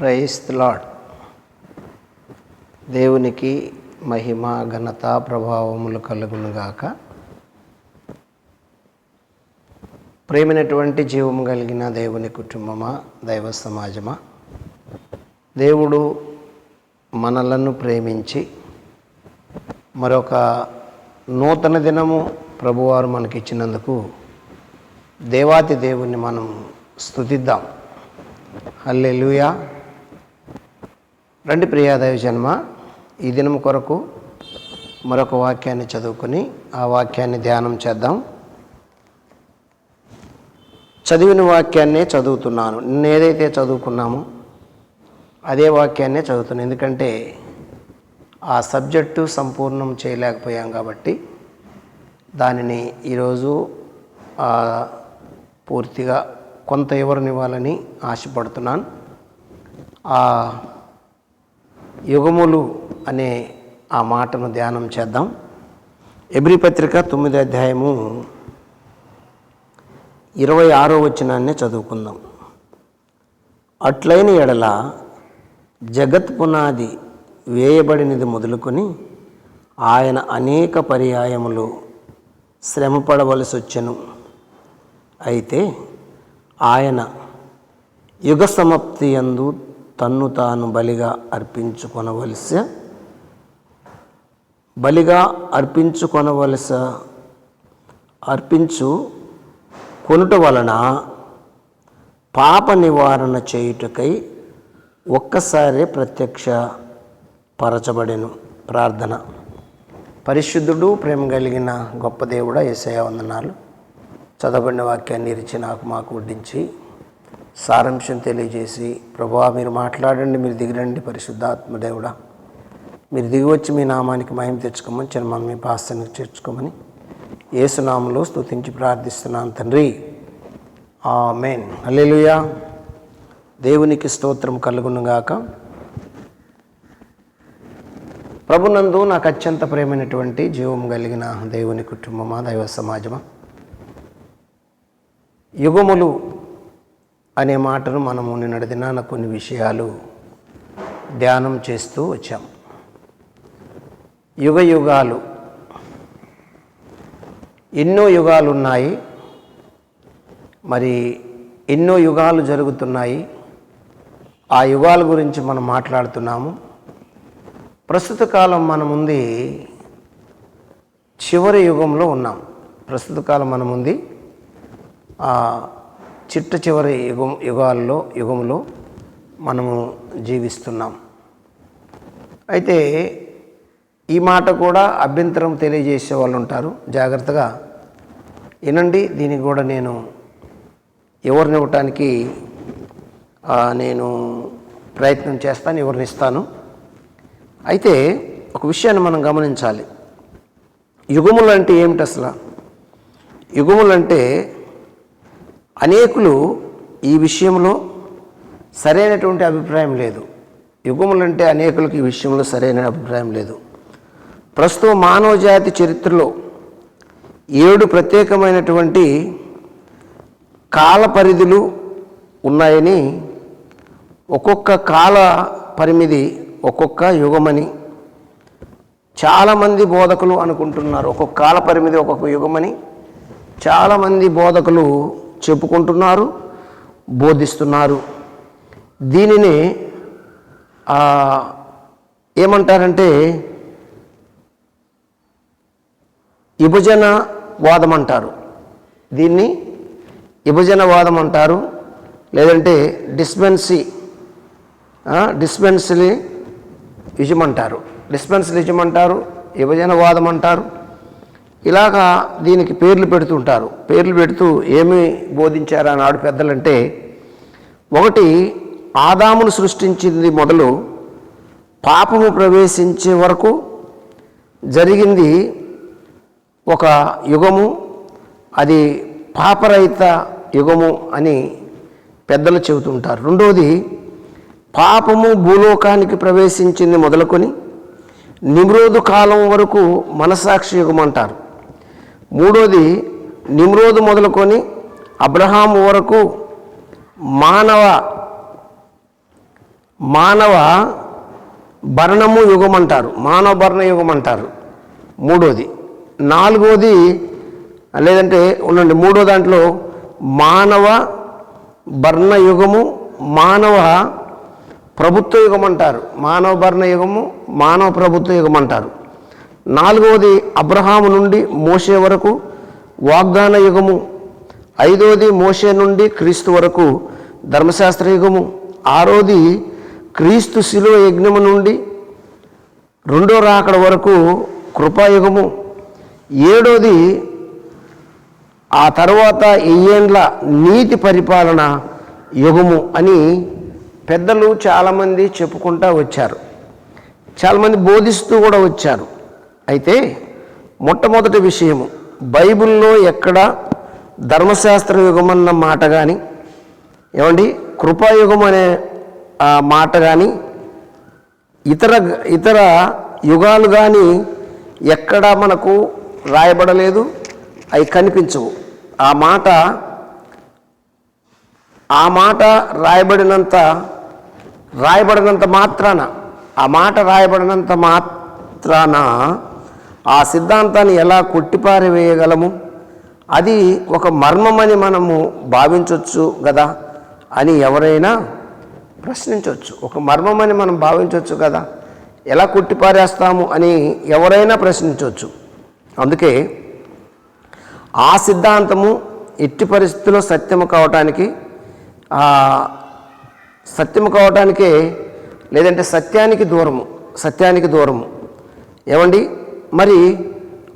Price lord దేవునికి మహిమ ఘనత ప్రభావములు కలుగునుగాక ప్రేమైనటువంటి జీవము కలిగిన దేవుని కుటుంబమా దైవ సమాజమా? దేవుడు మనలను ప్రేమించి మరొక నూతన దినము ప్రభువారు మనకిచ్చినందుకు దేవాతి దేవుణ్ణి మనం స్తుతిద్దాం. హల్లెలూయా. రండి ప్రియాదేవి జన్మ ఈ దినం కొరకు మరొక వాక్యాన్ని చదువుకొని ఆ వాక్యాన్ని ధ్యానం చేద్దాం. చదివిన వాక్యాన్నే చదువుతున్నాను. నిన్న ఏదైతే చదువుకున్నామో అదే వాక్యాన్నే చదువుతున్నాను. ఎందుకంటే ఆ సబ్జెక్టు సంపూర్ణం చేయలేకపోయాం కాబట్టి దానిని ఈరోజు పూర్తిగా కొంత వివరణివ్వాలని ఆశపడుతున్నాను. ఆ యుగములు అనే ఆ మాటను ధ్యానం చేద్దాం. ఎబ్రి పత్రిక తొమ్మిది అధ్యాయము ఇరవై ఆరో వచనాన్ని చదువుకుందాం. అట్లైన ఎడల జగత్ పునాది వేయబడినది మొదలుకొని ఆయన అనేక పర్యాయములు శ్రమపడవలసి వచ్చెను అయితే ఆయన యుగ సమాప్తి యందు తన్ను తాను బలిగా అర్పించుకొనవలసి బలిగా అర్పించుకొనవలస అర్పించు కొనుట వలన పాప నివారణ చేయుటకై ఒక్కసారే ప్రత్యక్ష పరచబడెను. ప్రార్థన. పరిశుద్ధుడు ప్రేమ కలిగిన గొప్ప దేవుడ ఏసయ వందనాలు. చదవబడిన వాక్యాన్ని ఇరిచి నాకు మాకు వడ్డించి సారాంశం తెలియజేసి ప్రభా మీరు మాట్లాడండి మీరు దిగిరండి పరిశుద్ధాత్మదేవుడా మీరు దిగి వచ్చి మీ నామానికి మహిమ తెచ్చుకోమని చిన్న మీ పాస్తానికి చేర్చుకోమని ఏసునామంలో స్తుతించి ప్రార్థిస్తున్నాను తండ్రి. ఆ మెయిన్ అల్లెలుయా దేవునికి స్తోత్రం కలుగునుగాక ప్రభునందు నాకు అత్యంత ప్రేమైనటువంటి జీవం కలిగిన దేవుని కుటుంబమా దైవ సమాజమా? యుగములు అనే మాటను మనము నిన్నటి దినాన కొన్ని విషయాలు ధ్యానం చేస్తూ వచ్చాం. యుగ యుగాలు. ఎన్నో యుగాలు ఉన్నాయి మరి ఎన్నో యుగాలు జరుగుతున్నాయి. ఆ యుగాల గురించి మనం మాట్లాడుతున్నాము. ప్రస్తుత కాలం మన ఉంది చివరి యుగంలో ఉన్నాం. ప్రస్తుత కాలం మన ఉంది ఆ చిట్ట చివరి యుగం యుగాల్లో యుగంలో మనము జీవిస్తున్నాం. అయితే ఈ మాట కూడా అభ్యంతరం తెలియజేసే వాళ్ళు ఉంటారు. జాగ్రత్తగా వినండి. దీనికి కూడా నేను ఎవరిని ఇవ్వటానికి నేను ప్రయత్నం చేస్తాను ఎవరిని ఇస్తాను. అయితే ఒక విషయాన్ని మనం గమనించాలి. యుగములు అంటే ఏమిటి అసలు? యుగములు అంటే అనేకులు ఈ విషయంలో సరైనటువంటి అభిప్రాయం లేదు. యుగములంటే అనేకులకు ఈ విషయంలో సరైన అభిప్రాయం లేదు. ప్రస్తుతం మానవ జాతి చరిత్రలో ఏడు ప్రత్యేకమైనటువంటి కాల పరిధులు ఉన్నాయని ఒక్కొక్క కాల పరిమితి ఒక్కొక్క యుగమని చాలామంది బోధకులు అనుకుంటున్నారు. ఒక్కొక్క కాల పరిమితి ఒక్కొక్క యుగమని చాలామంది బోధకులు చెప్పుకుంటున్నారు బోధిస్తున్నారు. దీనిని ఏమంటారంటే విభజన వాదం అంటారు దీన్ని విభజన వాదం అంటారు లేదంటే డిస్పెన్సీ డిస్పెన్సరీ ఇజం డిస్పెన్సరీ డిస్పెన్సలిజం అంటారు విభజన వాదం అంటారు ఇలాగా దీనికి పేర్లు పెడుతుంటారు. పేర్లు పెడుతూ ఏమి బోధించారా నాడు పెద్దలంటే ఒకటి ఆదామును సృష్టించింది మొదలు పాపము ప్రవేశించే వరకు జరిగింది ఒక యుగము అది పాపరహిత యుగము అని పెద్దలు చెబుతుంటారు. రెండవది పాపము భూలోకానికి ప్రవేశించింది మొదలుకొని నిమ్రోధు కాలం వరకు మనసాక్షి యుగం అంటారు. మూడోది నిమ్రోధు మొదలుకొని అబ్రహాం వరకు మానవ మానవ భరణము యుగం అంటారు మానవ భరణ యుగం అంటారు మూడోది. నాలుగోది లేదంటే ఉండండి మూడో దాంట్లో మానవ భరణ యుగము మానవ ప్రభుత్వ యుగం అంటారు మానవ భరణ యుగము మానవ ప్రభుత్వ యుగం అంటారు నాలుగవది అబ్రహాము నుండి మోసే వరకు వాగ్దాన యుగము. ఐదవది మోసే నుండి క్రీస్తు వరకు ధర్మశాస్త్ర యుగము. ఆరోది క్రీస్తు శిలువ యజ్ఞము నుండి రెండో రాకడ వరకు కృపాయుగము ఏడోది ఆ తర్వాత ఏళ్ళ నీతి పరిపాలన యుగము అని పెద్దలు చాలామంది చెప్పుకుంటూ వచ్చారు. చాలామంది బోధిస్తూ కూడా వచ్చారు. అయితే మొట్టమొదటి విషయము బైబిల్లో ఎక్కడ ధర్మశాస్త్ర యుగం అన్న మాట కానీ ఏమండి కృపాయుగం అనే ఆ మాట కానీ ఇతర ఇతర యుగాలు కానీ ఎక్కడా మనకు రాయబడలేదు అవి కనిపించవు. ఆ మాట ఆ మాట రాయబడినంత రాయబడినంత మాత్రాన ఆ మాట రాయబడినంత మాత్రాన ఆ సిద్ధాంతాన్ని ఎలా కొట్టిపారివేయగలము అది ఒక మర్మమని మనము భావించవచ్చు కదా అని ఎవరైనా ప్రశ్నించవచ్చు ఒక మర్మమని మనం భావించవచ్చు కదా ఎలా కొట్టిపారేస్తాము అని ఎవరైనా ప్రశ్నించవచ్చు అందుకే ఆ సిద్ధాంతము ఎట్టి పరిస్థితుల్లో సత్యము కావటానికి సత్యము కావటానికే లేదంటే సత్యానికి దూరము సత్యానికి దూరము. ఏమండి? మరి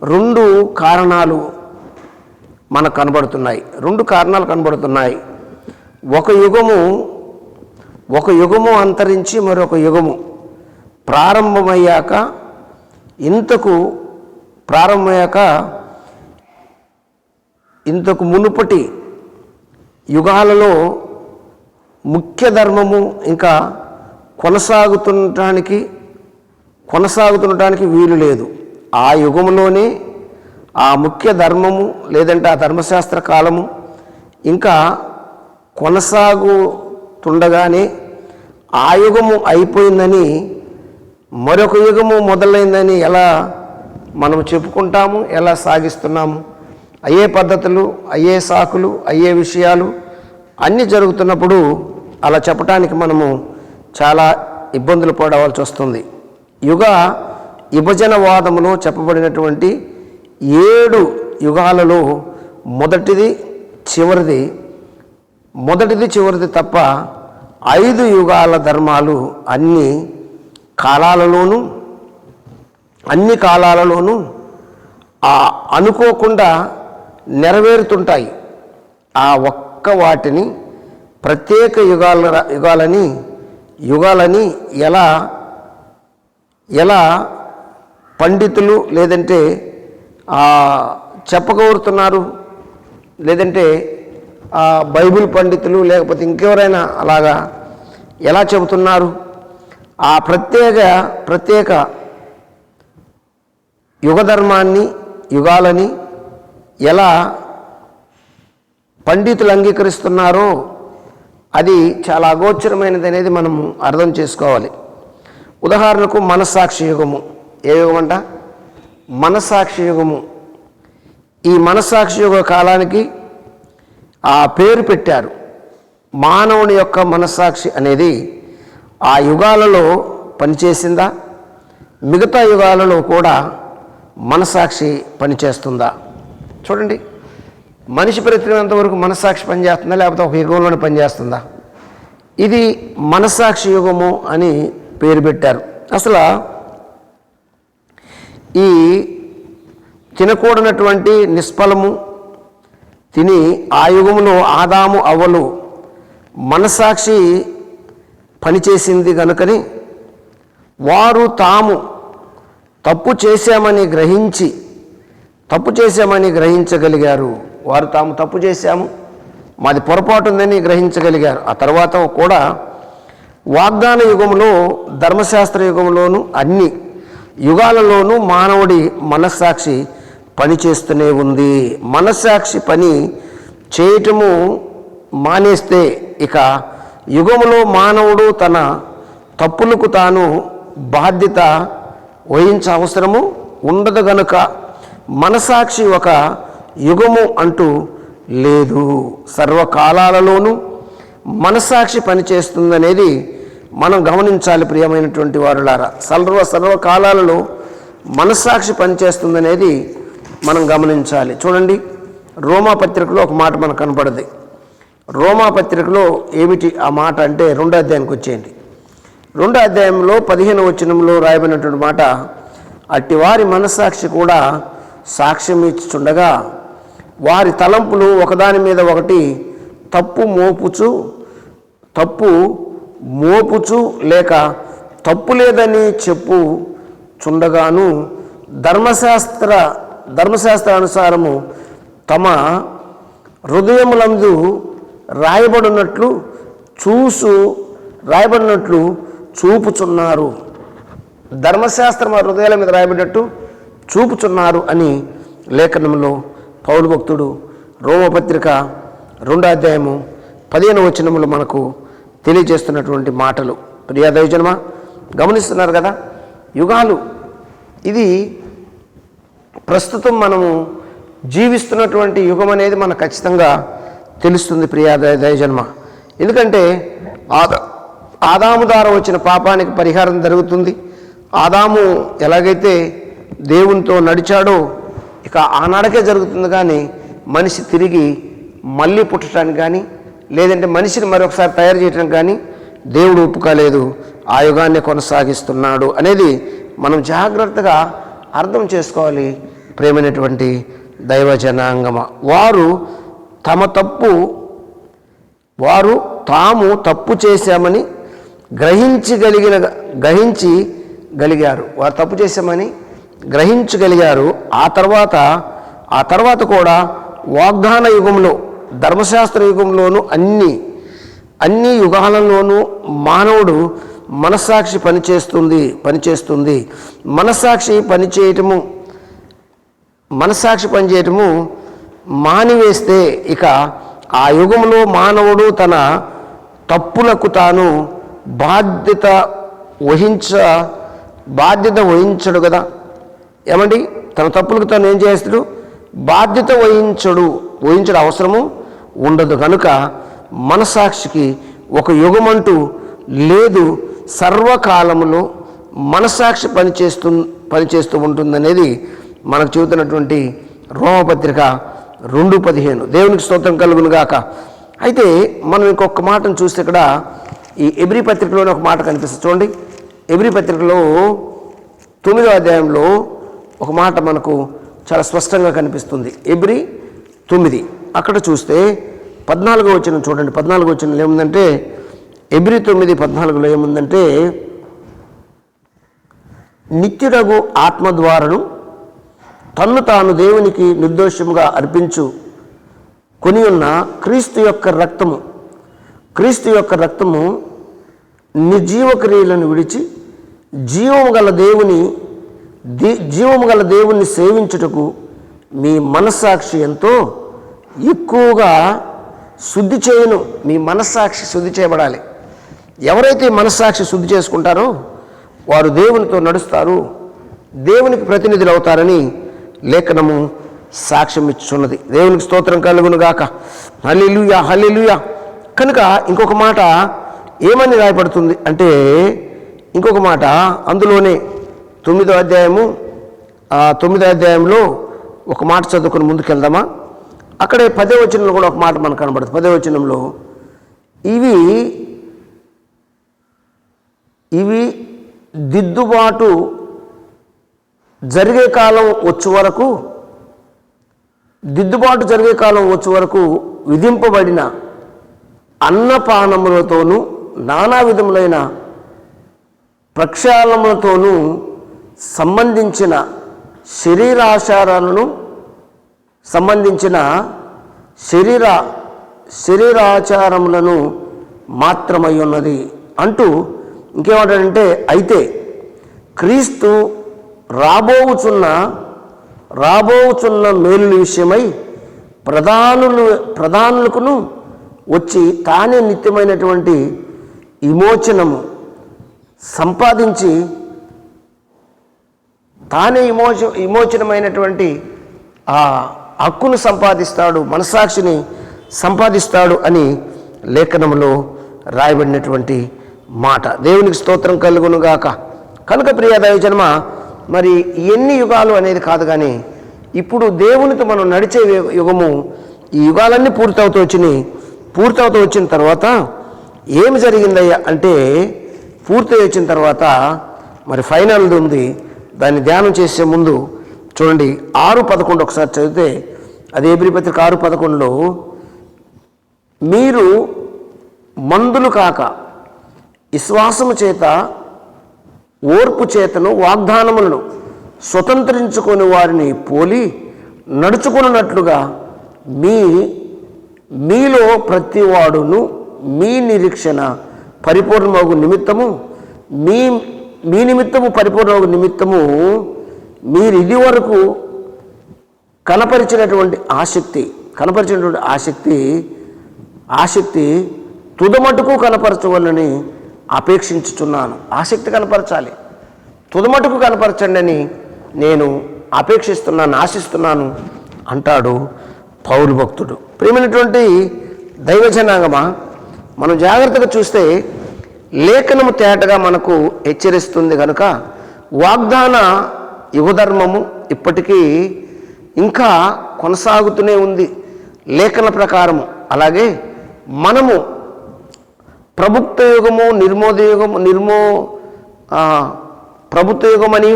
రెండు కారణాలు మనకు కనబడుతున్నాయి. రెండు కారణాలు కనబడుతున్నాయి. ఒక యుగము ఒక యుగము అంతరించి మరొక యుగము ప్రారంభమయ్యాక ఇంతకు ప్రారంభమయ్యాక ఇంతకు మునుపటి యుగాలలో ముఖ్య ధర్మము ఇంకా కొనసాగుతుండటానికి కొనసాగుతుండటానికి వీలు లేదు. ఆ యుగంలోనే ఆ ముఖ్య ధర్మము లేదంటే ఆ ధర్మశాస్త్ర కాలము ఇంకా కొనసాగుతుండగానే ఆ యుగము అయిపోయిందని మరొక యుగము మొదలైందని ఎలా మనం చెప్పుకుంటాము ఎలా సాగిస్తున్నాము అయ్యే పద్ధతులు అయ్యే సాకులు అయ్యే విషయాలు అన్నీ జరుగుతున్నప్పుడు అలా చెప్పడానికి మనము చాలా ఇబ్బందులు పడవలసి వస్తుంది. యుగ విభజనవాదములో చెప్పబడినటువంటి ఏడు యుగాలలో మొదటిది చివరిది మొదటిది చివరిది తప్ప ఐదు యుగాల ధర్మాలు అన్ని కాలాలలోనూ అన్ని కాలాలలోనూ ఆ అనుకోకుండా నెరవేరుతుంటాయి. ఆ ఒక్క వాటిని ప్రత్యేక యుగాల యుగాలని యుగాలని ఎలా ఎలా పండితులు లేదంటే చెప్పగోరుతున్నారు లేదంటే బైబిల్ పండితులు లేకపోతే ఇంకెవరైనా అలాగా ఎలా చెబుతున్నారు? ఆ ప్రత్యేక ప్రత్యేక యుగధర్మాన్ని యుగాలని ఎలా పండితులు అంగీకరిస్తున్నారో అది చాలా అగోచరమైనది అనేది మనము అర్థం చేసుకోవాలి. ఉదాహరణకు మనస్సాక్షి యుగము. ఏ యుగం అంట? మనస్సాక్షి యుగము. ఈ మనస్సాక్షి యుగ కాలానికి ఆ పేరు పెట్టారు. మానవుని యొక్క మనస్సాక్షి అనేది ఆ యుగాలలో పనిచేసిందా? మిగతా యుగాలలో కూడా మనస్సాక్షి పనిచేస్తుందా? చూడండి. మనిషి బ్రతికినంత వరకు మనస్సాక్షి పనిచేస్తుందా? లేకపోతే ఒక యుగంలోనే పనిచేస్తుందా? ఇది మనస్సాక్షి యుగము అని పేరు పెట్టారు. అసలు ఈ తినకూడనటువంటి నిష్ఫలము తిని ఆ యుగంలో ఆదాము అవ్వలు మనస్సాక్షి పనిచేసింది కనుకని వారు తాము తప్పు చేశామని గ్రహించి తప్పు చేశామని గ్రహించగలిగారు. వారు తాము తప్పు చేశాము మాది పొరపాటు ఉందని గ్రహించగలిగారు. ఆ తర్వాత కూడా వాగ్దాన యుగంలో ధర్మశాస్త్ర యుగంలోనూ అన్ని యుగాలలోనూ మానవుడి మనస్సాక్షి పనిచేస్తూనే ఉంది. మనస్సాక్షి పని చేయటము మానేస్తే ఇక యుగములో మానవుడు తన తప్పులకు తాను బాధ్యత వహించ అవసరము ఉండదు గనుక మనసాక్షి ఒక యుగము అంటూ లేదు. సర్వకాలాలలోనూ మనసాక్షి పనిచేస్తుందనేది మనం గమనించాలి ప్రియమైనటువంటి వారులారా. సర్వ సర్వకాలాలలో మనస్సాక్షి పనిచేస్తుందనేది మనం గమనించాలి. చూడండి రోమా పత్రికలో ఒక మాట మనకు కనపడది. రోమా పత్రికలో ఏమిటి ఆ మాట అంటే రెండో అధ్యాయానికి వచ్చేయండి. రెండో అధ్యాయంలో పదిహేను వచనంలో రాయబడినటువంటి మాట అట్టివారి మనస్సాక్షి కూడా సాక్ష్యం ఇచ్చుచుండగా వారి తలంపులు ఒకదాని మీద ఒకటి తప్పు మోపుచు తప్పు మోపుచు లేక తప్పు లేదని చెప్పు చుండగాను ధర్మశాస్త్ర ధర్మశాస్త్రానుసారము తమ హృదయములందు రాయబడినట్లు చూసు రాయబడినట్లు చూపుచున్నారు. ధర్మశాస్త్రం హృదయాల మీద రాయబడినట్టు చూపుచున్నారు అని లేఖనంలో పౌరు భక్తుడు రోమపత్రిక రెండో అధ్యాయము పదిహేను వచనములు మనకు తెలియజేస్తున్నటువంటి మాటలు. ప్రియా దైవజనమ గమనిస్తున్నారు కదా? యుగాలు ఇది ప్రస్తుతం మనము జీవిస్తున్నటువంటి యుగం అనేది మనకు ఖచ్చితంగా తెలుస్తుంది ప్రియా దయజన్మ ఎందుకంటే ఆదా ఆదాము ద్వారా వచ్చిన పాపానికి పరిహారం జరుగుతుంది. ఆదాము ఎలాగైతే దేవునితో నడిచాడో ఇక ఆనాడకే జరుగుతుంది కానీ మనిషి తిరిగి మళ్ళీ పుట్టడానికి కానీ లేదంటే మనిషిని మరొకసారి తయారు చేయడం కానీ దేవుడు ఒప్పుకోలేదు ఆ యుగాన్ని కొనసాగిస్తున్నాడు అనేది మనం జాగ్రత్తగా అర్థం చేసుకోవాలి ప్రేమైనటువంటి దైవ జనాంగమ వారు తమ తప్పు వారు తాము తప్పు చేశామని గ్రహించగలిగిన గ్రహించి గలిగారు. వారు తప్పు చేశామని గ్రహించగలిగారు. ఆ తర్వాత ఆ తర్వాత కూడా వాగ్దాన యుగంలో ధర్మశాస్త్ర యుగంలోనూ అన్ని అన్ని యుగాలలోనూ మానవుడు మనస్సాక్షి పనిచేస్తుంది పనిచేస్తుంది. మనస్సాక్షి పనిచేయటము మనస్సాక్షి పనిచేయటము మానివేస్తే ఇక ఆ యుగంలో మానవుడు తన తప్పులకు తాను బాధ్యత వహించ బాధ్యత వహించడు కదా. ఏమండి? తన తప్పులకు తాను ఏం చేస్తాడు బాధ్యత వహించడు వహించడం అవసరము ఉండదు. కనుక మనసాక్షికి ఒక యుగమంటూ లేదు. సర్వకాలమును మనసాక్షి పనిచేస్తు పనిచేస్తూ ఉంటుందనేది మనకు చెబుతున్నటువంటి రోమపత్రిక రెండు పదిహేను. దేవునికి స్తోత్రం కలుగును గాక. అయితే మనం ఇంకొక మాటను చూస్తే ఇక్కడ ఈ ఎబ్రి పత్రికలోనే ఒక మాట కనిపిస్తుంది. చూడండి. ఎబ్రి పత్రికలో తొమ్మిదో అధ్యాయంలో ఒక మాట మనకు చాలా స్పష్టంగా కనిపిస్తుంది. ఎబ్రి తొమ్మిది. అక్కడ చూస్తే పద్నాలుగో వచ్చిన చూడండి. పద్నాలుగు వచ్చిన ఏముందంటే ఎబ్రి తొమ్మిది పద్నాలుగులో ఏముందంటే నిత్యుడగు ఆత్మ ద్వారాను తన్ను తాను దేవునికి నిర్దోషముగా అర్పించు. కొని ఉన్న క్రీస్తు యొక్క రక్తము క్రీస్తు యొక్క రక్తము నిర్జీవ క్రియలను విడిచి జీవము గల దేవుని ది జీవము గల దేవుణ్ణి సేవించుటకు మీ మనస్సాక్షి ఎంతో ఎక్కువగా శుద్ధి చేయను. మీ మనస్సాక్షి శుద్ధి చేయబడాలి. ఎవరైతే మనస్సాక్షి శుద్ధి చేసుకుంటారో వారు దేవునితో నడుస్తారు. దేవునికి ప్రతినిధులు అవుతారని లేఖనము సాక్ష్యం ఇచ్చున్నది దేవునికి స్తోత్రం కలుగును గాక. Hallelujah hallelujah. కనుక ఇంకొక మాట ఏమని రాయబడుతుంది అంటే ఇంకొక మాట అందులోనే తొమ్మిదో అధ్యాయము తొమ్మిదో అధ్యాయంలో ఒక మాట చదువుకుని ముందుకెళ్దామా? అక్కడే పదే వచనంలో కూడా ఒక మాట మనకు కనబడుతుంది. పదే వచనంలో ఇవి ఇవి దిద్దుబాటు జరిగే కాలం వచ్చే వరకు దిద్దుబాటు జరిగే కాలం వచ్చే వరకు విధింపబడిన అన్నపానములతోనూ నానా విధములైన ప్రక్షాళములతోనూ సంబంధించిన శరీరాచారాలను సంబంధించిన శరీర శరీరాచారములను మాత్రమై ఉన్నది. అంటూ ఇంకేమంటాడంటే అయితే క్రీస్తు రాబోవుచున్న రాబోవుచున్న మేలుల విషయమై ప్రధానులు ప్రధానులకును వచ్చి తానే నిత్యమైనటువంటి విమోచనము సంపాదించి తానే విమోచ విమోచనమైనటువంటి ఆ హక్కును సంపాదిస్తాడు మనసాక్షిని సంపాదిస్తాడు అని లేఖనంలో రాయబడినటువంటి మాట. దేవునికి స్తోత్రం కలుగునుగాక కనుక ప్రియ దైవజన్మ మరి ఎన్ని యుగాలు అనేది కాదు కానీ ఇప్పుడు దేవునితో మనం నడిచే యుగము ఈ యుగాలన్నీ పూర్తవుతూ వచ్చినాయి. పూర్తవుతూ వచ్చిన తర్వాత ఏమి జరిగిందయ్యా అంటే పూర్తి వచ్చిన తర్వాత మరి ఫైనల్ది ఉంది. దాన్ని ధ్యానం చేసే ముందు చూడండి ఆరు పదకొండు ఒకసారి చదివితే అది ఏబిరి పత్రిక ఆరు పదకొండులో మీరు మందులు కాక విశ్వాసము చేత ఓర్పు చేతను వాగ్దానములను స్వతంత్రించుకొని వారిని పోలి నడుచుకున్నట్లుగా మీ మీలో ప్రతివాడును మీ నిరీక్షణ పరిపూర్ణమగు నిమిత్తము మీ మీ నిమిత్తము పరిపూర్ణ నిమిత్తము మీరు ఇది వరకు కనపరిచినటువంటి ఆసక్తి కనపరిచినటువంటి ఆసక్తి ఆసక్తి తుదమటుకు కనపరచవలని అపేక్షించుతున్నాను ఆసక్తి కనపరచాలి. తుదమటుకు కనపరచండి అని నేను అపేక్షిస్తున్నాను ఆశిస్తున్నాను అంటాడు పౌరు భక్తుడు. ప్రేమైనటువంటి దైవజనాంగమా మనం జాగ్రత్తగా చూస్తే లేఖనము తేటగా మనకు హెచ్చరిస్తుంది కనుక వాగ్దాన యుగధర్మము ఇప్పటికీ ఇంకా కొనసాగుతూనే ఉంది. లేఖన ప్రకారము. అలాగే మనము ప్రభుత్వ యుగము నిర్మోదయుగము నిర్మో ప్రభుత్వ యుగమని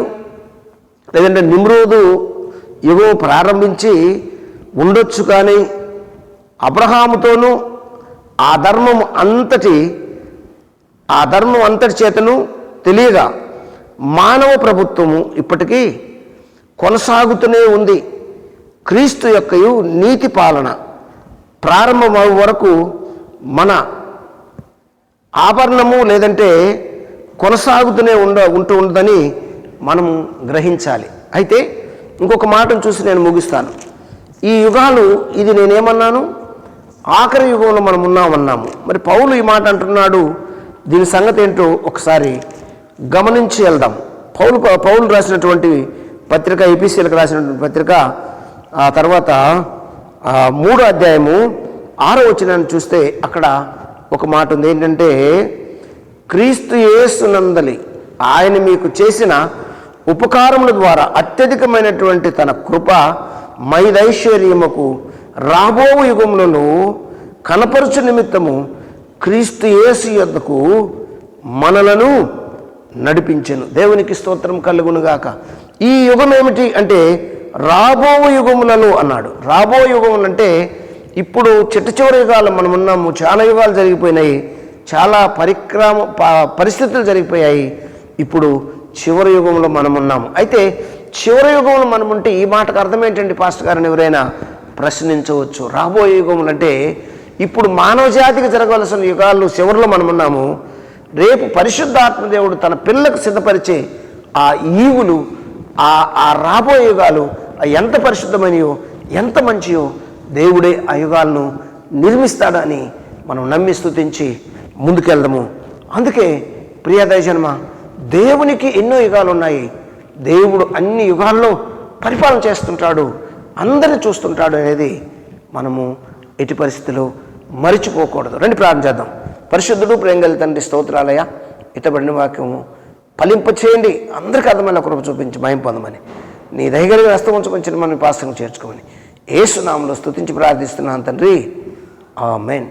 లేదంటే నిమ్రోదు యుగం ప్రారంభించి ఉండొచ్చు కానీ అబ్రహాముతోనూ ఆ ధర్మం అంతటి ఆ ధర్మం అంతటి చేతను తెలియగా మానవ ప్రభుత్వము ఇప్పటికీ కొనసాగుతూనే ఉంది. క్రీస్తు యొక్క నీతి పాలన ప్రారంభమయ్యే వరకు మన ఆభరణము లేదంటే కొనసాగుతూనే ఉండ ఉంటూ ఉండదని మనం గ్రహించాలి. అయితే ఇంకొక మాటను చూసి నేను ముగిస్తాను. ఈ యుగాలు ఇది నేనేమన్నాను? ఆఖరి యుగంలో మనం ఉన్నామన్నాము మరి పౌలు ఈ మాట అంటున్నాడు దీని సంగతి ఏంటో ఒకసారి గమనించి వెళ్దాం. పౌలు పౌలు రాసినటువంటి పత్రిక ఏపీసీలకు రాసినటువంటి పత్రిక ఆ తర్వాత మూడో అధ్యాయము ఆరో వచ్చినాన్ని చూస్తే అక్కడ ఒక మాట ఉంది. ఏంటంటే క్రీస్తు యేసునందలి ఆయన మీకు చేసిన ఉపకారముల ద్వారా అత్యధికమైనటువంటి తన కృప మైదైశ్వర్యముకు రాబో యుగములను కనపరుచు నిమిత్తము క్రీస్తు యేసు యొద్దకు మనలను నడిపించెను. దేవునికి స్తోత్రం కలుగునుగాక. ఈ యుగం ఏమిటి అంటే రాబో యుగములలో అన్నాడు. రాబో యుగములు అంటే ఇప్పుడు చిట్ట చివరి యుగాలు మనం ఉన్నాము. చాలా యుగాలు జరిగిపోయినాయి. చాలా పరిక్రమ ప- పరిస్థితులు జరిగిపోయాయి. ఇప్పుడు చివరి యుగంలో మనం ఉన్నాము. అయితే చివరి యుగంలో మనం ఉంటే ఈ మాటకు అర్థం ఏంటండి పాస్టర్ గారిని ఎవరైనా ప్రశ్నించవచ్చు. రాబోయే యుగములు అంటే ఇప్పుడు మానవ జాతికి జరగవలసిన యుగాల్లో చివరిలో మనం ఉన్నాము రేపు పరిశుద్ధాత్మదేవుడు తన పిల్లకు సిద్ధపరిచే ఆ ఈవులు ఆ ఆ రాబోయే యుగాలు ఎంత పరిశుద్ధమైనయో ఎంత మంచియో దేవుడే ఆ యుగాలను నిర్మిస్తాడని మనం నమ్మి స్థుతించి ముందుకెళ్దాము. అందుకే ప్రియ దయజన్మ దేవునికి ఎన్నో యుగాలు ఉన్నాయి దేవుడు అన్ని యుగాల్లో పరిపాలన చేస్తుంటాడు. అందరిని చూస్తుంటాడు అనేది మనము ఎట్టి పరిస్థితిలో మరిచిపోకూడదు. రండి ప్రార్థన చేద్దాం. పరిశుద్ధుడు ప్రేంగల తండ్రి స్తోత్రాలయ ఇతబడిన వాక్యము ఫలింపచేయండి అందరికీ అర్థమైన కృప చూపించి భయం పొందమని. నీ దయగలిగిన హస్తం ఉంచమని మన పాస్తం చేర్చుకోమని. ఏసునామంలో స్థుతించి ప్రార్థిస్తున్నాను తండ్రి. ఆ మెయిన్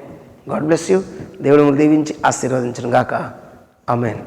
గాడ్ బ్లెస్ యూ. దేవుడు దీవించి ఆశీర్వదించను గాక ఆమెన్.